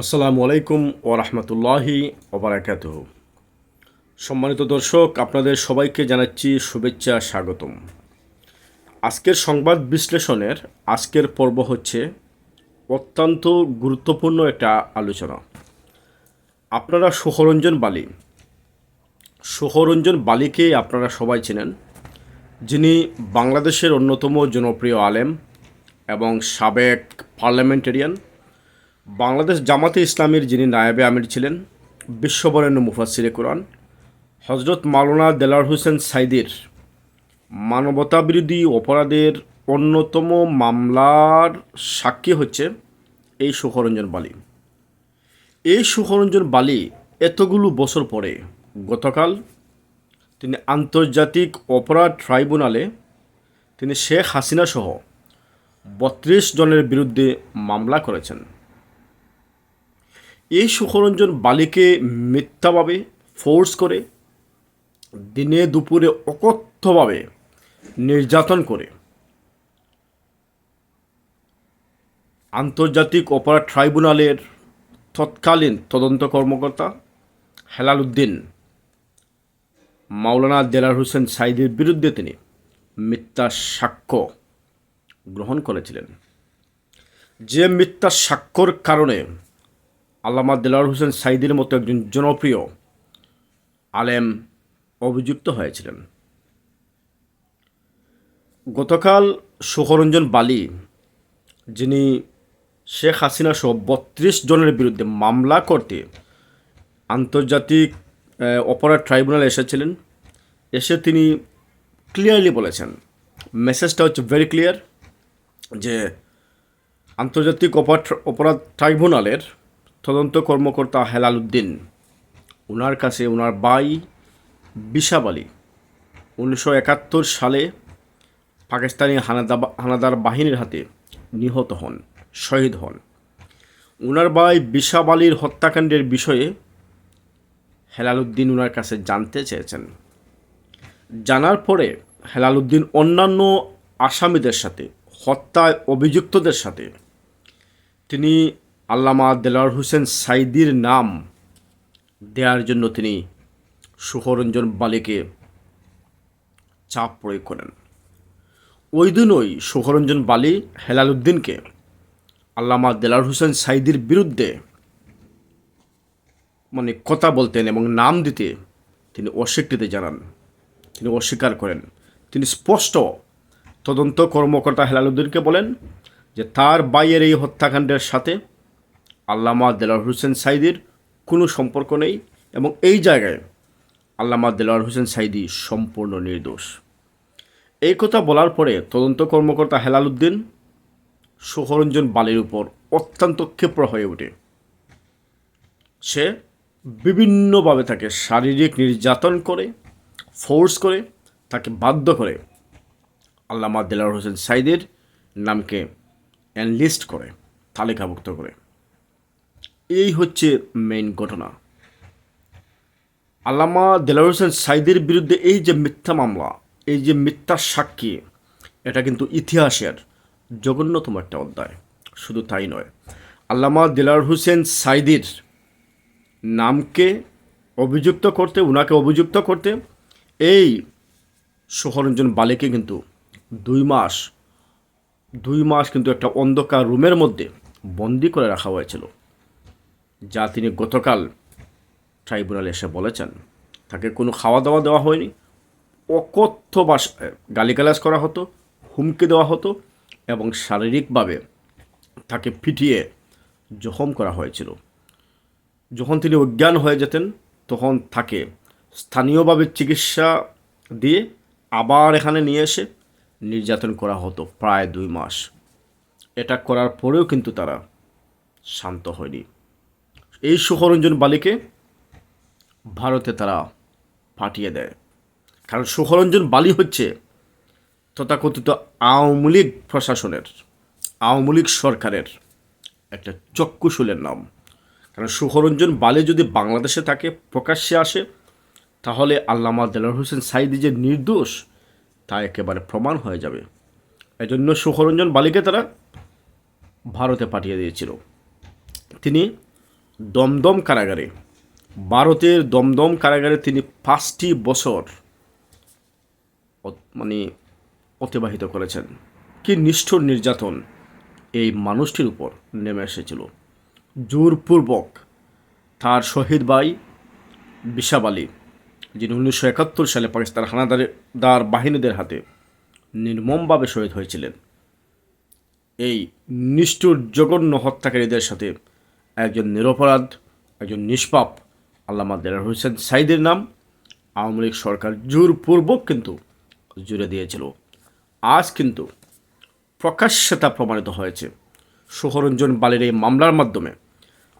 আসসালামু আলাইকুম ও রহমতুল্লাহি ওবরাকাত সম্মানিত দর্শক, আপনাদের সবাইকে জানাচ্ছি শুভেচ্ছা, স্বাগতম। আজকের সংবাদ বিশ্লেষণের আজকের পর্ব হচ্ছে অত্যন্ত গুরুত্বপূর্ণ একটা আলোচনা। আপনারা সুহরঞ্জন বালি। সুহরঞ্জন বালিকে আপনারা সবাই চেনেন, যিনি বাংলাদেশের অন্যতম জনপ্রিয় আলেম এবং সাবেক পার্লামেন্টেরিয়ান। বাংলাদেশ জামাতে ইসলামের যিনি নায়েবে আমির ছিলেন, বিশ্ববরেণ্য মুফাসিরে কোরআন হজরত মাওলানা দেলার হোসেন সাইদির মানবতা বিরোধী অপরাধের অন্যতম মামলার সাক্ষী হচ্ছে এই সুখরঞ্জন বালি। এই সুখরঞ্জন বালি এতগুলো বছর পরে গতকাল তিনি আন্তর্জাতিক অপরাধ ট্রাইব্যুনালে তিনি শেখ হাসিনা সহ বত্রিশ জনের বিরুদ্ধে মামলা করেছেন। এই সুখরঞ্জন বালিকে মিথ্যাভাবে ফোর্স করে, দিনে দুপুরে অকথ্যভাবে নির্যাতন করে। আন্তর্জাতিক অপরাধ ট্রাইব্যুনালের তৎকালীন তদন্ত কর্মকর্তা হেলাল উদ্দিন মাওলানা দেলার হোসেন সাইদের বিরুদ্ধে তিনি মিথ্যা সাক্ষ্য গ্রহণ করেছিলেন। যে মিথ্যা সাক্ষ্যর কারণে আল্লামা দেলার হোসেন সাইদির মতো একজন জনপ্রিয় আলেম অভিযুক্ত হয়েছিলেন। গতকাল সুখরঞ্জন বালি, যিনি শেখ হাসিনা সহ বত্রিশ জনের বিরুদ্ধে মামলা করতে আন্তর্জাতিক অপরাধ ট্রাইব্যুনালে এসেছিলেন, এসে তিনি ক্লিয়ারলি বলেছেন, মেসেজটা হচ্ছে ভেরি ক্লিয়ার যে আন্তর্জাতিক অপরাধ অপরাধ ট্রাইব্যুনালের তদন্ত কর্মকর্তা হেলাল উদ্দিন। ওনার কাছে ওনার বাই বিশাব আলী। উনিশশো একাত্তর সালে পাকিস্তানি হানাদা হানাদার বাহিনীর হাতে নিহত হন, শহীদ হন। ওনার ভাই বিশাব আলীর হত্যাকাণ্ডের বিষয়ে হেলাল উদ্দিন ওনার কাছে জানতে চেয়েছেন। জানার পরে হেলাল উদ্দিন অন্যান্য আসামিদের সাথে, হত্যায় অভিযুক্তদের সাথে তিনি আল্লামা দেলার হোসেন সাইদির নাম দেওয়ার জন্য তিনি সুহরঞ্জন বালিকে চাপ প্রয়োগ করেন। ওই দিনই সুহরঞ্জন বালি হেলাল উদ্দিনকে আল্লামা দেলার হোসেন সাইদির বিরুদ্ধে মানে কথা বলতেন এবং নাম দিতে তিনি অস্বীকৃতি জানান। তিনি অস্বীকার করেন। তিনি স্পষ্ট তদন্ত কর্মকর্তা হেলালুদ্দিনকে বলেন যে তার বাইয়ের এই হত্যাকাণ্ডের সাথে আল্লামা দেলার হোসেন সাইদির কোনো সম্পর্ক নেই এবং এই জায়গায় আল্লামা দেলার হোসেন সাইদি সম্পূর্ণ নির্দোষ। এই কথা বলার পরে তদন্ত কর্মকর্তা হেলাল উদ্দিন সুহরঞ্জন বালির উপর অত্যন্ত ক্ষিপ্র হয়ে ওঠে। সে বিভিন্নভাবে তাকে শারীরিক নির্যাতন করে ফোর্স করে, তাকে বাধ্য করে আল্লামা দেলার হোসেন সাইদের নামকে এনলিস্ট করে, তালিকাভুক্ত করে। এই হচ্ছে মেইন ঘটনা। আল্লামা দেলার হোসেন সাইদের বিরুদ্ধে এই যে মিথ্যা মামলা, এই যে মিথ্যা সাক্ষী, এটা কিন্তু ইতিহাসের জঘন্যতম একটা অধ্যায়। শুধু তাই নয়, আল্লামা দেলার হোসেন সাইদির নামকে অভিযুক্ত করতে ওনাকে অভিযুক্ত করতে, এই সোহরঞ্জন বালিকে কিন্তু দুই মাস দুই মাস কিন্তু একটা অন্ধকার রুমের মধ্যে বন্দি করে রাখা হয়েছিল। যা তিনি গতকাল ট্রাইব্যুনালে এসে বলেছেন। তাকে কোনো খাওয়া দাওয়া দেওয়া হয়নি। অকথ্য ভাষায় গালিগালাজ করা হতো, হুমকি দেওয়া হতো এবং শারীরিকভাবে তাকে পিটিয়ে জখম করা হয়েছিল। যখন তিনি অজ্ঞান হয়ে যেতেন, তখন তাকে স্থানীয়ভাবে চিকিৎসা দিয়ে আবার এখানে নিয়ে এসে নির্যাতন করা হতো প্রায় দুই মাস। এটা করার পরেও কিন্তু তারা শান্ত হয়নি। এই সুখরঞ্জন বালিকে ভারতে তারা পাঠিয়ে দেয়। কারণ সুখরঞ্জন বালি হচ্ছে তথাকথিত আওয়ামী লীগ প্রশাসনের, আওয়ামী লীগ সরকারের একটা চক্ষুশুলের নাম। কারণ সুখরঞ্জন বালি যদি বাংলাদেশে থাকে, প্রকাশ্যে আসে, তাহলে আল্লামা দেলার হোসেন সাইদি যে নির্দোষ, তা একেবারে প্রমাণ হয়ে যাবে। এজন্য সুখরঞ্জন বালিকে তারা ভারতে পাঠিয়ে দিয়েছিল। তিনি দমদম কারাগারে, ভারতের দমদম কারাগারে তিনি পাঁচটি বছর মানে অতিবাহিত করেছেন। কি নিষ্ঠুর নির্যাতন এই মানুষটির উপর নেমে এসেছিল। জোরপূর্বক তার শহীদ ভাই বিশাব আলী, যিনি উনিশশো একাত্তর সালে পাকিস্তান হানাদার বাহিনীদের হাতে নির্মমভাবে শহীদ হয়েছিলেন। এই নিষ্ঠুর জঘন্য হত্যাকারীদের সাথে একজন নিরপরাধ, একজন নিষ্পাপ। আল্লামা দেলার হোসেন সাইদের নাম আওয়ামী লীগ সরকার জোরপূর্বক কিন্তু জুড়ে দিয়েছিল। আজ কিন্তু প্রকাশ্যে তা প্রমাণিত হয়েছে। সোহরঞ্জন বালির এই মামলার মাধ্যমে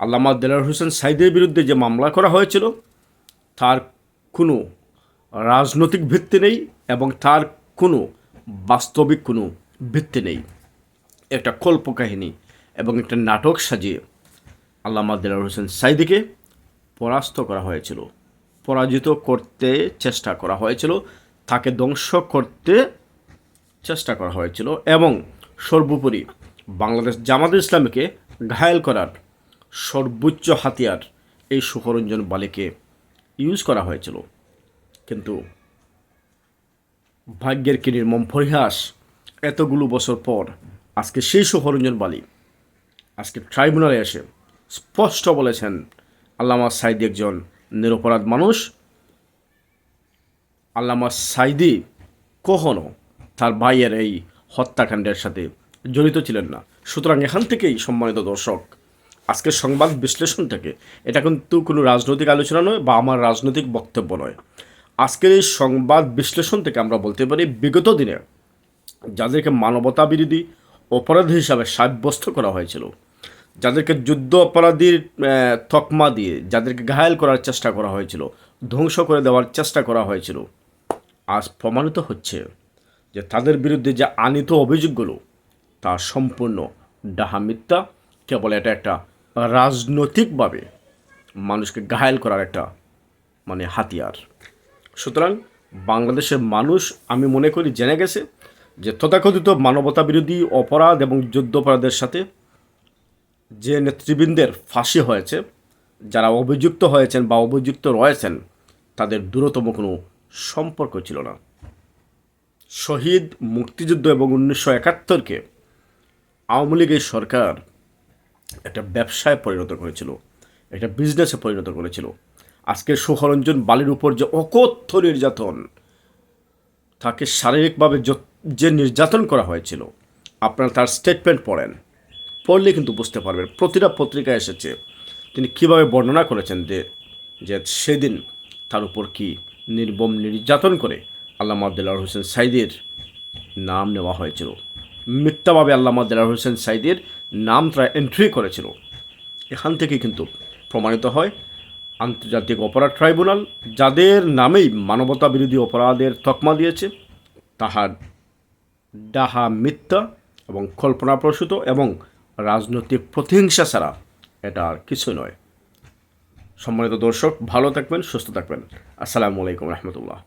আল্লামা দেলার হোসেন সাইদের বিরুদ্ধে যে মামলা করা হয়েছিল, তার কোনো রাজনৈতিক ভিত্তি নেই এবং তার কোনো বাস্তবিক কোনো ভিত্তি নেই। একটা কল্পকাহিনী এবং একটা নাটক সাজিয়ে আল্লামা দেলার হোসেন সাইদিকে পরাস্ত করা হয়েছিল, পরাজিত করতে চেষ্টা করা হয়েছিল, তাকে ধ্বংস করতে চেষ্টা করা হয়েছিল এবং সর্বোপরি বাংলাদেশ জামাত ইসলামীকে ঘায়েল করার সর্বোচ্চ হাতিয়ার এই সুখরঞ্জন বালিকে ইউজ করা হয়েছিল। কিন্তু ভাগ্যের কি নির্মম পরিহাস, এতগুলো বছর পর আজকে সেই সুখরঞ্জন বালি আজকে ট্রাইব্যুনালে এসে স্পষ্ট বলেছেন আল্লামা সাইদি একজন নিরপরাধ মানুষ। আল্লামা সাইদি কখনো তার ভাইয়ের এই হত্যাকাণ্ডের সাথে জড়িত ছিলেন না। সুতরাং এখান থেকেই সম্মানিত দর্শক, আজকের সংবাদ বিশ্লেষণ থেকে এটা কিন্তু কোনো রাজনৈতিক আলোচনা নয় বা আমার রাজনৈতিক বক্তব্য নয়। আজকের এই সংবাদ বিশ্লেষণ থেকে আমরা বলতে পারি, বিগত দিনে যাদেরকে মানবতা বিরোধী অপরাধী হিসাবে সাব্যস্ত করা হয়েছিল যাদেরকে যুদ্ধ অপরাধীর তকমা দিয়ে যাদেরকে ঘায়াল করার চেষ্টা করা হয়েছিল, ধ্বংস করে দেওয়ার চেষ্টা করা হয়েছিল। আজ প্রমাণিত হচ্ছে যে তাদের বিরুদ্ধে যে আনিত অভিযোগগুলো, তা সম্পূর্ণ ডাহা মিথ্যা। কেবল এটা একটা রাজনৈতিকভাবে মানুষকে ঘায়াল করার একটা মানে হাতিয়ার। সুতরাং বাংলাদেশের মানুষ, আমি মনে করি, জেনে গেছে যে তথাকথিত মানবতা বিরোধী অপরাধ এবং যুদ্ধ অপরাধের সাথে যে নেতৃবৃন্দের ফাঁসি হয়েছে, যারা অভিযুক্ত হয়েছেন বা অভিযুক্ত রয়েছেন, তাদের দূরতম কোনো সম্পর্ক ছিল না। শহীদ, মুক্তিযুদ্ধ এবং উনিশশো একাত্তরকে আওয়ামী লীগের সরকার একটা ব্যবসায় পরিণত করেছিল, একটা বিজনেসে পরিণত করেছিল। আজকে সুহরঞ্জন বালির উপর যে অকথ্য নির্যাতন, তাকে শারীরিকভাবে যে নির্যাতন করা হয়েছিল, আপনারা তার স্টেটমেন্ট পড়েন। পড়লে কিন্তু বুঝতে পারবেন। প্রতিটা পত্রিকায় এসেছে তিনি কীভাবে বর্ণনা করেছেন যে যে সেদিন তার উপর কি নির্মম নির্যাতন করে আল্লামা আবদুল্লাহ হোসেন সাইদের নাম নেওয়া হয়েছিল। মিথ্যাভাবে আল্লামা দেলার হোসেন সাইদের নাম তারা এন্ট্রি করেছিল। এখান থেকে কিন্তু প্রমাণিত হয়, আন্তর্জাতিক অপরাধ ট্রাইব্যুনাল যাদের নামেই মানবতা বিরোধী অপরাধের তকমা দিয়েছে, তাহার ডাহা মিথ্যা এবং কল্পনাপ্রসূত এবং রাজনৈতিক প্রতিহিংসা ছাড়া এটা আর কিছু নয়। সম্মানিত দর্শক, ভালো থাকবেন, সুস্থ থাকবেন। আসসালামু আলাইকুম রহমতুল্লাহ।